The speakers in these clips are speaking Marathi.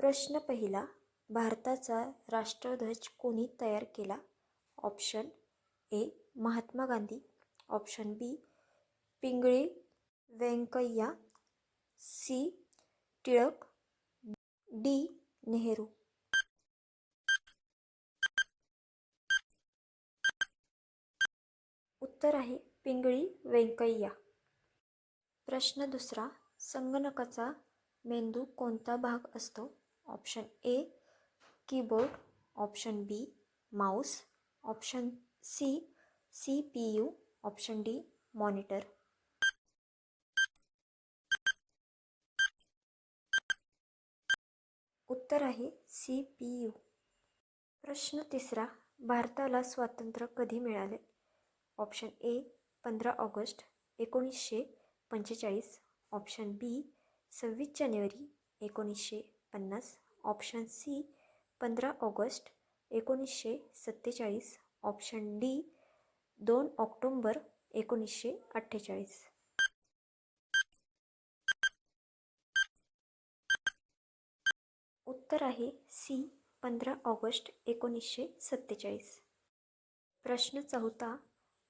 प्रश्न पहिला भारताचा राष्ट्रध्वज कोणी तयार केला? Option A Mahatma Gandhi. Option B Pingali Venkayya. C Tilak D Nehru. उत्तर आहे पिंगळी व्यंकय्या. प्रश्न दुसरा संगणकाचा मेंदू कोणता भाग असतो? Option A keyboard option B mouse option C C P U option D monitor. उत्तर आहे सी पी यू प्रश्न तिसरा भारताला स्वातंत्र्य कधी मिळाले? ऑप्शन ए पंधरा ऑगस्ट एकोणीसशे पंचेचाळीस. ऑप्शन बी सव्वीस जानेवारी एकोणीसशे पन्नास ऑप्शन सी पंधरा ऑगस्ट एकोणीसशे सत्तेचाळीस ऑप्शन डी दोन ऑक्टोंबर एकोणीसशे अठ्ठेचाळीस. उत्तर आहे सी पंधरा ऑगस्ट एकोणीसशे सत्तेचाळीस. प्रश्न चौथा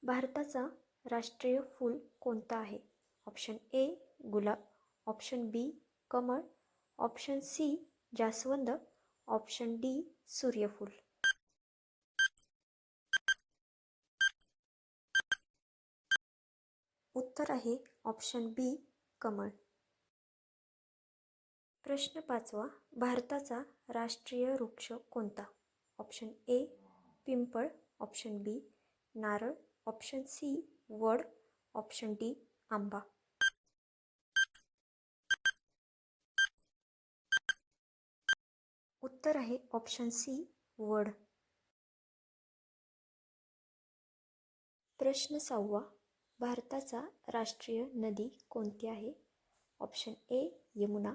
भारताचा राष्ट्रीय फूल कोणता आहे? ऑप्शन ए गुलाब ऑप्शन बी कमळ ऑप्शन सी जास्वंद. ऑप्शन डी सूर्यफूल. उत्तर आहे ऑप्शन बी कमळ. प्रश्न पाचवा भारताचा राष्ट्रीय वृक्ष कोणता? ऑप्शन ए पिंपळ. ऑप्शन बी नारळ. ऑप्शन सी वड. ऑप्शन डी आंबा. उत्तर आहे ऑप्शन सी वड प्रश्न सहावा भारताचा राष्ट्रीय नदी कोणती आहे? Option A Yamuna.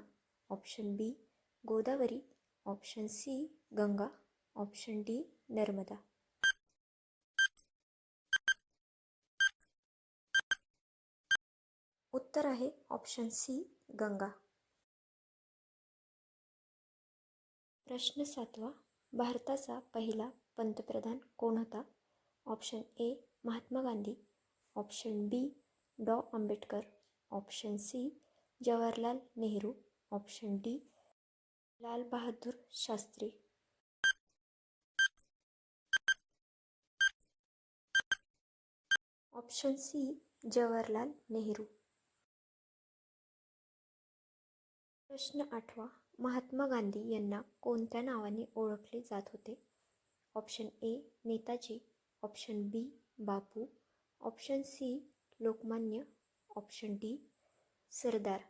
Option B Godavari. Option C Ganga. Option D Narmada. उत्तर आहे ऑप्शन सी गंगा. प्रश्न सातवा. भारताचा पहिला पंतप्रधान कोण होता? Option A Mahatma Gandhi. Option B Dr. Ambedkar. Option C Jawaharlal Nehru. Option D Lal Bahadur Shastri. Option C Jawaharlal Nehru. प्रश्न आठवा. महात्मा गांधी यांना कोणत्या नावाने ओळखले जात होते? Option A Netaji. Option B Bapu. Option C Lokmanya. Option D Sardar.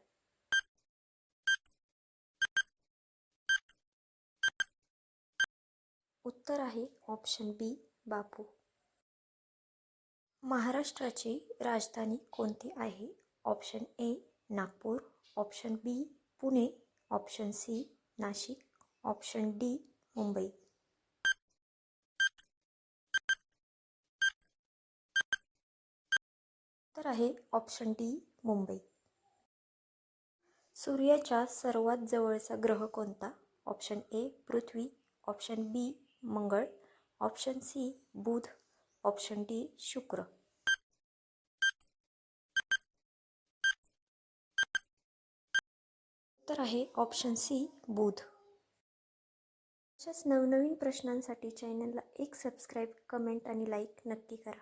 उत्तर आहे ऑप्शन बी बापू. महाराष्ट्राची राजधानी कोणती आहे? Option A Nagpur. Option B Pune. Option C Nashik. Option D Mumbai. तर आहे ऑप्शन डी मुंबई. सूर्याच्या सर्वात जवळचा ग्रह कोणता? ऑप्शन ए पृथ्वी. ऑप्शन बी मंगळ. ऑप्शन सी बुध. ऑप्शन डी शुक्र. उत्तर आहे ऑप्शन सी बुध अशाच नवनवीन प्रश्नांसाठी चॅनलला एक सबस्क्राईब कमेंट आणि लाईक नक्की करा.